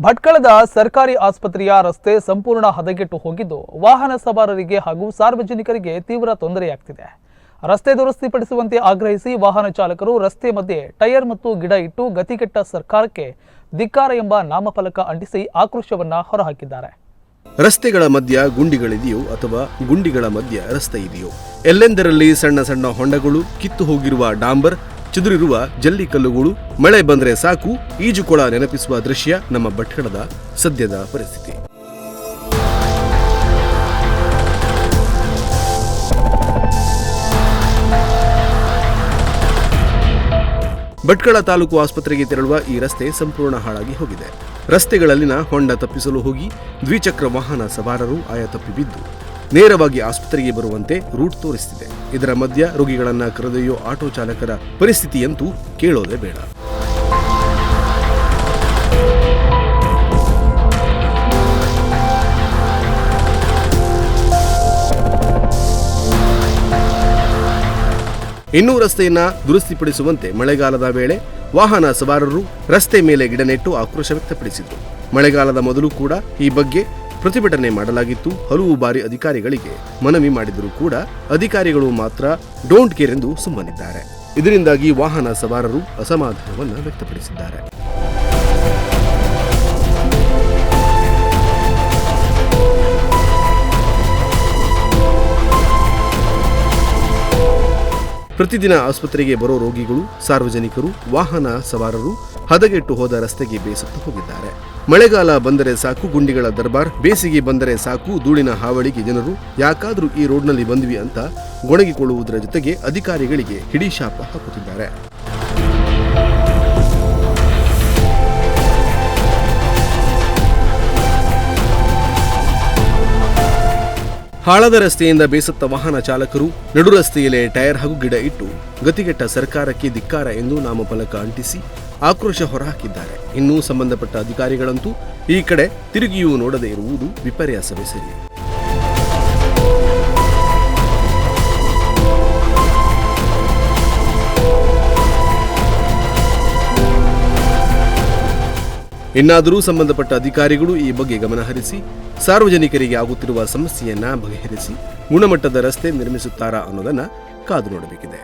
ಭಟ್ಕಳದ ಸರ್ಕಾರಿ ಆಸ್ಪತ್ರೆಯ ರಸ್ತೆ ಸಂಪೂರ್ಣ ಹದಗೆಟ್ಟು ಹೋಗಿದ್ದು ವಾಹನ ಸವಾರರಿಗೆ ಹಾಗೂ ಸಾರ್ವಜನಿಕರಿಗೆ ತೀವ್ರ ತೊಂದರೆಯಾಗ್ತಿದೆ. ರಸ್ತೆ ದುರಸ್ತಿಪಡಿಸುವಂತೆ ಆಗ್ರಹಿಸಿ ವಾಹನ ಚಾಲಕರು ರಸ್ತೆ ಮಧ್ಯೆ ಟೈರ್ ಮತ್ತು ಗಿಡ ಇಟ್ಟು ಗತಿಗೆಟ್ಟ ಸರ್ಕಾರಕ್ಕೆ ಧಿಕ್ಕಾರ ಎಂಬ ನಾಮಫಲಕ ಅಂಟಿಸಿ ಆಕ್ರೋಶವನ್ನ ಹೊರಹಾಕಿದ್ದಾರೆ. ರಸ್ತೆಗಳ ಮಧ್ಯ ಗುಂಡಿಗಳಿದೆಯೋ ಅಥವಾ ಗುಂಡಿಗಳ ಮಧ್ಯ ರಸ್ತೆ ಇದೆಯೋ? ಎಲ್ಲೆಂದರಲ್ಲಿ ಸಣ್ಣ ಸಣ್ಣ ಹೊಂಡಗಳು ಕಿತ್ತು ಹೋಗಿರುವ ಡಾಂಬರ್ ಚದುರಿರುವ ಜಲ್ಲಿಕಲ್ಲುಗಳು ಮಳೆ ಬಂದ್ರೆ ಸಾಕು, ಈಜುಕೊಳ ನೆನಪಿಸುವ ದೃಶ್ಯ ನಮ್ಮ ಭಟ್ಕಳದ ಸದ್ಯದ ಪರಿಸ್ಥಿತಿ. ಭಟ್ಕಳ ತಾಲೂಕು ಆಸ್ಪತ್ರೆಗೆ ತೆರಳುವ ಈ ರಸ್ತೆ ಸಂಪೂರ್ಣ ಹಾಳಾಗಿ ಹೋಗಿದೆ. ರಸ್ತೆಗಳಲ್ಲಿನ ಹೊಂಡ ತಪ್ಪಿಸಲು ಹೋಗಿ ದ್ವಿಚಕ್ರ ವಾಹನ ಸವಾರರು ಆಯ ತಪ್ಪಿ ಬಿದ್ದು ನೇರವಾಗಿ ಆಸ್ಪತ್ರೆಗೆ ಬರುವಂತೆ ರೂಟ್ ತೋರಿಸುತ್ತಿದೆ ಇದರ ಮಧ್ಯ ರೋಗಿಗಳನ್ನು ಕರೆದೊಯ್ಯೋ ಆಟೋ ಚಾಲಕರ ಪರಿಸ್ಥಿತಿಯಂತೂ ಕೇಳೋದೇ ಬೇಡ. ಇನ್ನೂ ರಸ್ತೆಯನ್ನ ದುರಸ್ತಿಪಡಿಸುವಂತೆ ಮಳೆಗಾಲದ ವೇಳೆ ವಾಹನ ಸವಾರರು ರಸ್ತೆ ಮೇಲೆ ಗಿಡ ನೆಟ್ಟು ಆಕ್ರೋಶ ವ್ಯಕ್ತಪಡಿಸಿದರು. ಮಳೆಗಾಲದ ಮೊದಲು ಕೂಡ ಈ ಬಗ್ಗೆ ಪ್ರತಿಭಟನೆ ಮಾಡಲಾಗಿತ್ತು. ಹಲವು ಬಾರಿ ಅಧಿಕಾರಿಗಳಿಗೆ ಮನವಿ ಮಾಡಿದರೂ ಕೂಡ ಅಧಿಕಾರಿಗಳು ಮಾತ್ರ ಡೋಂಟ್ ಕೇರ್ ಎಂದು ಸುಮ್ಮನಿದ್ದಾರೆ. ಇದರಿಂದಾಗಿ ವಾಹನ ಸವಾರರು ಅಸಮಾಧಾನವನ್ನು ವ್ಯಕ್ತಪಡಿಸಿದ್ದಾರೆ. ಪ್ರತಿದಿನ ಆಸ್ಪತ್ರೆಗೆ ಬರೋ ರೋಗಿಗಳು, ಸಾರ್ವಜನಿಕರು, ವಾಹನ ಸವಾರರು ಹದಗೆಟ್ಟು ಹೋದ ರಸ್ತೆಗೆ ಬೇಸತ್ತು ಹೋಗಿದ್ದಾರೆ. ಮಳೆಗಾಲ ಬಂದರೆ ಸಾಕು ಗುಂಡಿಗಳ ದರ್ಬಾರ್, ಬೇಸಿಗೆ ಬಂದರೆ ಸಾಕು ಧೂಳಿನ ಹಾವಳಿಗೆ ಜನರು, ಯಾಕಾದರೂ ಈ ರೋಡ್ನಲ್ಲಿ ಬಂದ್ವಿ ಅಂತ ಗೊಣಗಿಕೊಳ್ಳುವುದರ ಜೊತೆಗೆ ಅಧಿಕಾರಿಗಳಿಗೆ ಹಿಡಿಶಾಪ ಹಾಕುತ್ತಿದ್ದಾರೆ. ಹಾಳದ ರಸ್ತೆಯಿಂದ ಬೇಸತ್ತ ವಾಹನ ಚಾಲಕರು ನಡು ರಸ್ತೆಯಲ್ಲೇ ಟೈರ್ ಹಾಗೂ ಗಿಡ ಇಟ್ಟು ಗತಿಗೆಟ್ಟ ಸರ್ಕಾರಕ್ಕೆ ಧಿಕ್ಕಾರ ಎಂದು ನಾಮಫಲಕ ಅಂಟಿಸಿ ಆಕ್ರೋಶ ಹೊರಹಾಕಿದ್ದಾರೆ. ಇನ್ನೂ ಸಂಬಂಧಪಟ್ಟ ಅಧಿಕಾರಿಗಳಂತೂ ಈ ಕಡೆ ತಿರುಗಿಯೂ ನೋಡದೇ ಇರುವುದು ವಿಪರ್ಯಾಸವೇ ಸರಿ. ಇನ್ನಾದರೂ ಸಂಬಂಧಪಟ್ಟ ಅಧಿಕಾರಿಗಳು ಈ ಬಗ್ಗೆ ಗಮನಹರಿಸಿ ಸಾರ್ವಜನಿಕರಿಗೆ ಆಗುತ್ತಿರುವ ಸಮಸ್ಯೆಯನ್ನ ಬಗೆಹರಿಸಿ, ಗುಣಮಟ್ಟದ ರಸ್ತೆ ನಿರ್ಮಿಸುತ್ತಾರಾ ಅನ್ನೋದನ್ನ ಕಾದು ನೋಡಬೇಕಿದೆ.